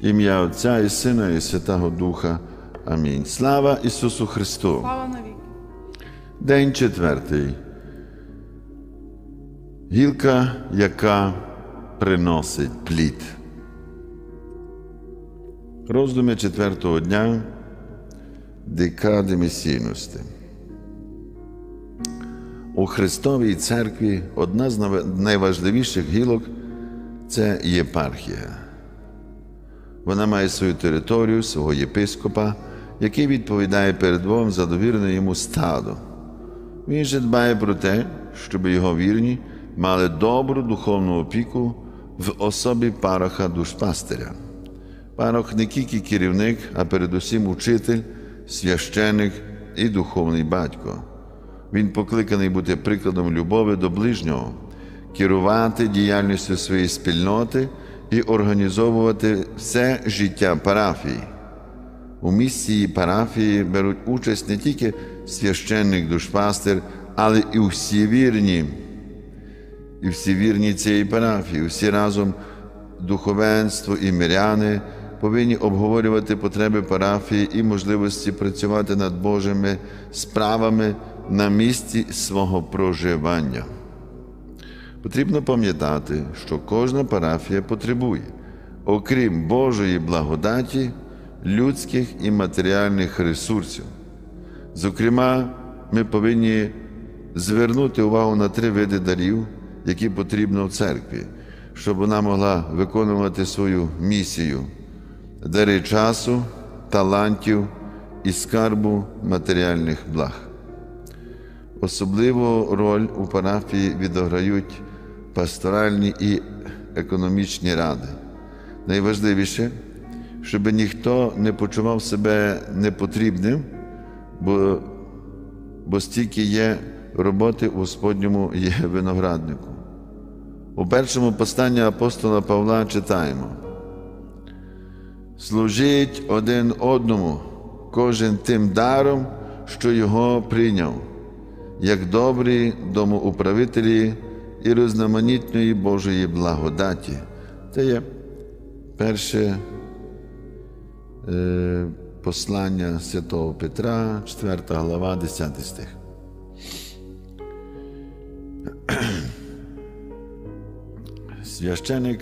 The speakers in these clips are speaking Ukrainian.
Ім'я Отця і Сина, і Святого Духа. Амінь. Слава Ісусу Христу! Слава навіки. День четвертий. Гілка, яка приносить плід. Роздуми четвертого дня декади місійності. У Христовій церкві одна з найважливіших гілок це єпархія. Вона має свою територію, свого єпископа, який відповідає перед Богом за довірене йому стадо. Він же дбає про те, щоб його вірні мали добру духовну опіку в особі пароха душпастиря. Парох не тільки керівник, а передусім учитель, священик і духовний батько. Він покликаний бути прикладом любові до ближнього, керувати діяльністю своєї спільноти і організовувати все життя парафії. У місії парафії беруть участь не тільки священник душпастир, але і всі вірні, і всі вірні цієї парафії, всі разом духовенство і миряни повинні обговорювати потреби парафії і можливості працювати над Божими справами на місці свого проживання. Потрібно пам'ятати, що кожна парафія потребує, окрім Божої благодаті, людських і матеріальних ресурсів. Зокрема, ми повинні звернути увагу на три види дарів, які потрібно в церкві, щоб вона могла виконувати свою місію дари часу, талантів і скарбу матеріальних благ. Особливу роль у парафії відіграють пасторальні і економічні ради. Найважливіше, щоб ніхто не почував себе непотрібним, бо, бо стільки є роботи у Господньому є винограднику. У першому посланні апостола Павла читаємо: служіть один одному, кожен тим даром, що його прийняв, як добрі домоуправителі і різноманітної Божої благодаті. Це є перше е, послання святого Петра, 4 глава, 10 стих. Священик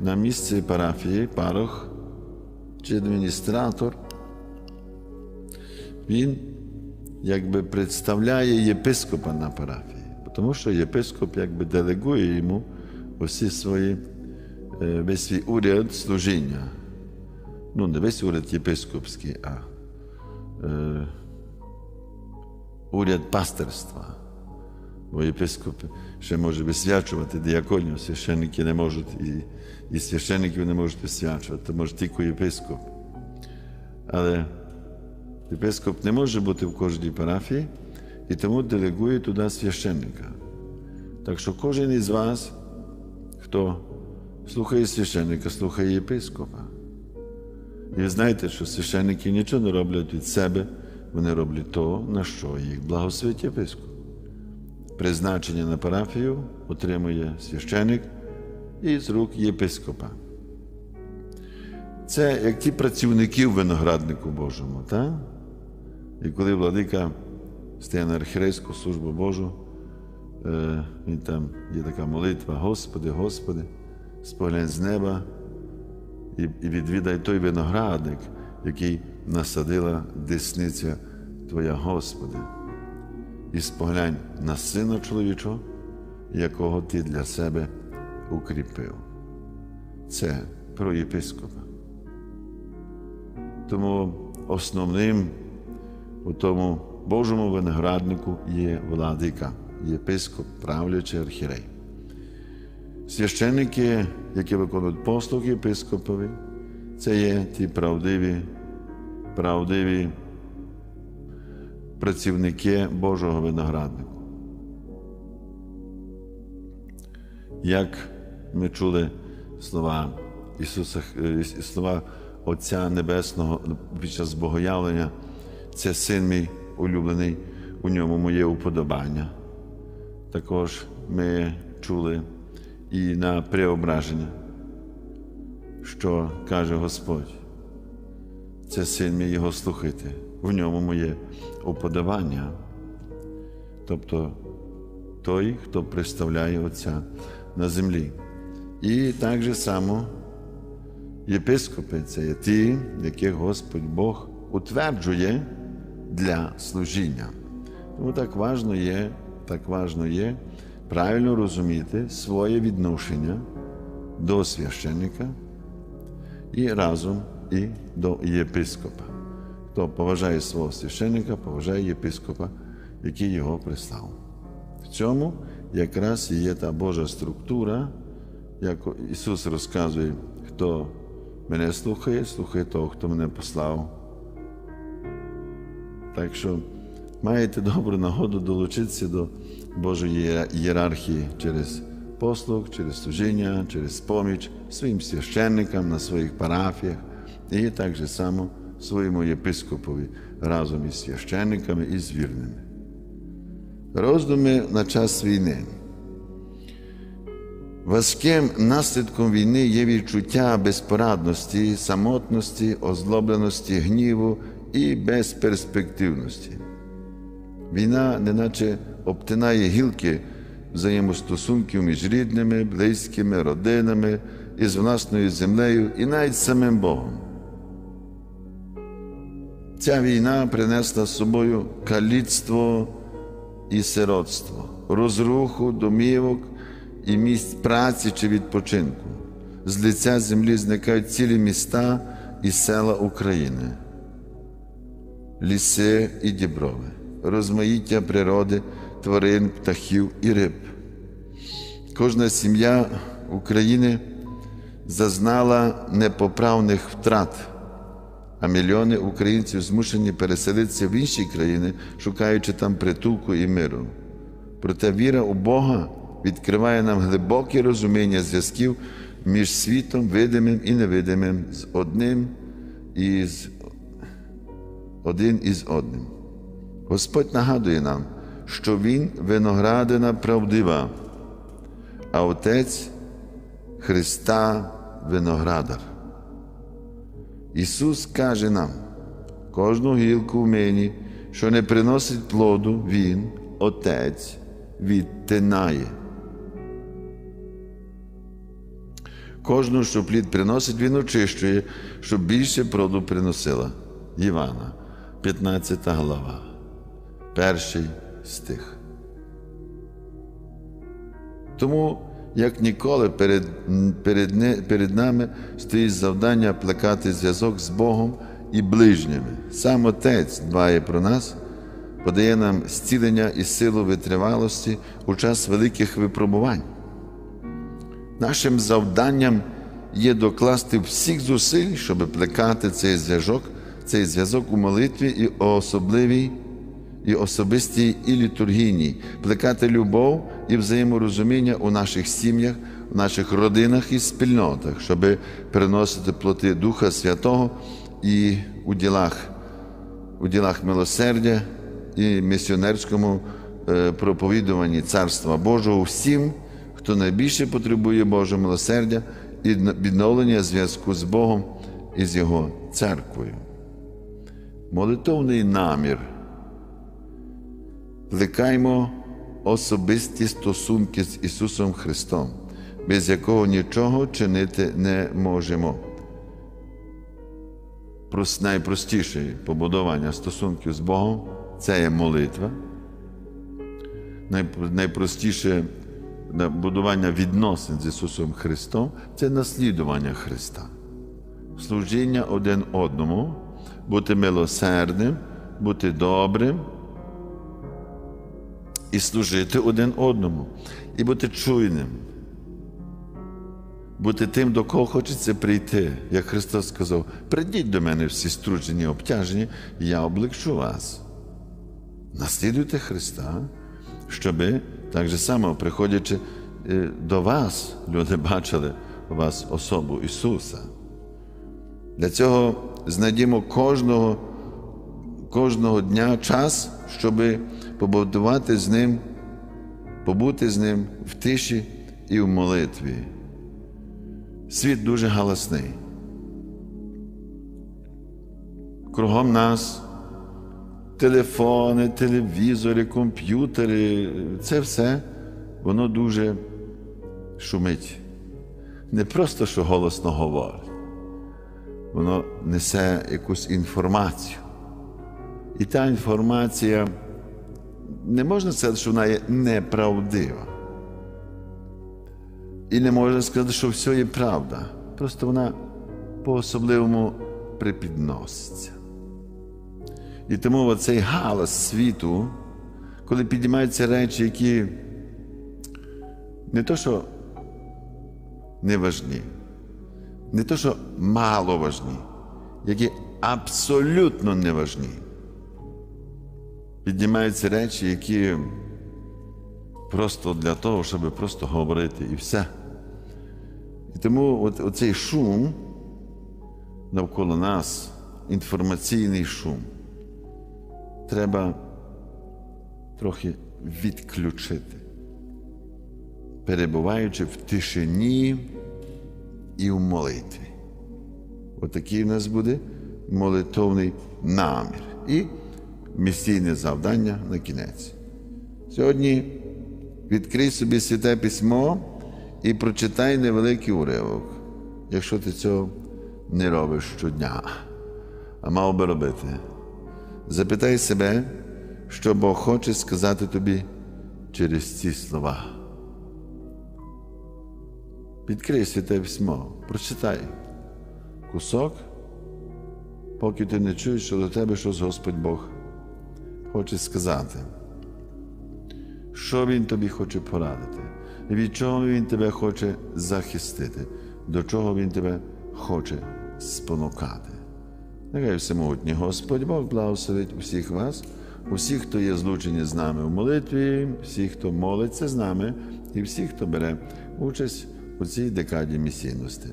на місці парафії, парох чи адміністратор, він якби представляє єпископа на парафії, тому що єпископ якби делегує йому усі свої, е, весь свій уряд служіння. Ну, не весь уряд єпископський, а е, уряд пастерства. Бо єпископ ще може висвячувати діаконію, священники не можуть, і, і священників не можуть висвячувати, то може тільки єпископ. Але єпископ не може бути в кожній парафії і тому делегує туди священника. Так що кожен із вас, хто слухає священника, слухає єпископа. І знаєте, що священники нічого не роблять від себе, вони роблять то, на що їх благословить єпископ. Призначення на парафію отримує священик із рук єпископа. Це як ті працівники в винограднику Божому. так? І коли владика стає на архірейську службу Божу, він там є така молитва: Господи, Господи, споглянь з неба і і відвідай той виноградник, який насадила десниця Твоя, Господи, і споглянь на сина чоловічого, якого Ти для себе укріпив. Це про єпископа. Тому основним у тому Божому винограднику є владика, єпископ, правлячий архірей. Священники, які виконують послуг єпископові, це є ті правдиві, правдиві працівники Божого винограднику. Як ми чули слова Ісуса, е, слова Отця Небесного під час богоявлення, це син мій улюблений, у ньому моє уподобання. Також ми чули і на преображення. що каже Господь. Це син мій його слухайте, в ньому моє уподобання. Тобто той, хто представляє Отця на землі. І так же само єпископи це є ті, яких Господь Бог утверджує для служіння. Тому так важно є, так важно є правильно розуміти своє відношення до священника і разом і до єпископа. Хто поважає свого священника, поважає єпископа, який його пристав. В цьому якраз і є та Божа структура, як Ісус розказує, хто мене слухає, слухає того, хто мене послав. Так що маєте добру нагоду долучитися до Божої ієрархії через послуг, через служіння, через поміч своїм священникам на своїх парафіях і так же само своєму єпископові разом із священниками і з вірними. Роздуми на час війни. Важким наслідком війни є відчуття безпорадності, самотності, озлобленості, гніву і безперспективності. Війна, неначе обтинає гілки взаємостосунків між рідними, близькими, родинами, із власною землею і навіть самим Богом. Ця війна принесла з собою каліцтво і сиротство, розруху, домівок і місць праці чи відпочинку. З лиця землі зникають цілі міста і села України, ліси і діброви, розмаїття природи, тварин, птахів і риб. Кожна сім'я України зазнала непоправних втрат, а мільйони українців змушені переселитися в інші країни, шукаючи там притулку і миру. Проте віра у Бога відкриває нам глибоке розуміння зв'язків між світом, видимим і невидимим, з одним і з один із одним. Господь нагадує нам, що Він виноградина правдива, а Отець Христа виноградар. Ісус каже нам, кожну гілку в мені, що не приносить плоду, Він, Отець, відтинає. Кожну, що плід приносить, він очищує, щоб більше плоду приносила. Івана, 15 глава, перший стих. Тому, як ніколи, перед, перед, перед нами стоїть завдання плекати зв'язок з Богом і ближніми. Сам Отець дбає про нас, подає нам зцілення і силу витривалості у час великих випробувань. Нашим завданням є докласти всіх зусиль, щоб плекати цей зв'язок, цей зв'язок у молитві і особливій, і особистій, і літургійній, плекати любов і взаєморозуміння у наших сім'ях, у наших родинах і спільнотах, щоб переносити плоти Духа Святого і у ділах, у ділах милосердя і місіонерському е, проповідуванні Царства Божого всім, хто найбільше потребує Божого милосердя і відновлення зв'язку з Богом і з Його церквою. Молитовний намір. Плекаймо особисті стосунки з Ісусом Христом, без якого нічого чинити не можемо. Найпростіше побудування стосунків з Богом це є молитва. Найпростіше будування відносин з Ісусом Христом це наслідування Христа, служіння один одному, бути милосердним, бути добрим і служити один одному, і бути чуйним, бути тим, до кого хочеться прийти. Як Христос сказав: прийдіть до мене всі струджені, обтяжені, я облегшу вас. Наслідуйте Христа, щоби так же само, приходячи е, до вас, люди бачили вас особу Ісуса. Для цього знайдімо кожного, кожного дня час, щоб побудувати з Ним, побути з Ним в тиші і в молитві, Світ дуже галасний. Кругом нас телефони, телевізори, комп'ютери це все, воно дуже шумить. Не просто що голосно говорить, воно несе якусь інформацію. І та інформація не можна сказати, що вона є неправдива. І не можна сказати, що все є правда. Просто вона по-особливому припідноситься. І тому оцей галас світу, коли піднімаються речі, які не то, що не важні, не то, що мало важні, які абсолютно не важні. Піднімаються речі, які просто для того, щоб просто говорити і все. І тому от, оцей шум навколо нас, інформаційний шум, треба трохи відключити, перебуваючи в тишині і в молитві. Отакий в нас буде молитовний намір і місійне завдання на кінець. Сьогодні відкрий собі святе письмо і прочитай невеликий уривок, якщо ти цього не робиш щодня, а мав би робити. Запитай себе, що Бог хоче сказати тобі через ці слова. Відкрий святе письмо, прочитай кусок, поки ти не чуєш, що до тебе щось Господь Бог хоче сказати. Що Він тобі хоче порадити, від чого Він тебе хоче захистити, до чого Він тебе хоче спонукати. Нехай всемогутній Господь Бог благословить усіх вас, усіх, хто є злучені з нами в молитві, всіх, хто молиться з нами, і всіх, хто бере участь у цій декаді місійності.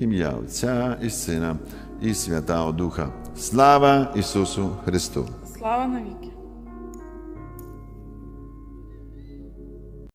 Ім'я Отця і Сина, і Святого Духа. Слава Ісусу Христу! Слава навіки!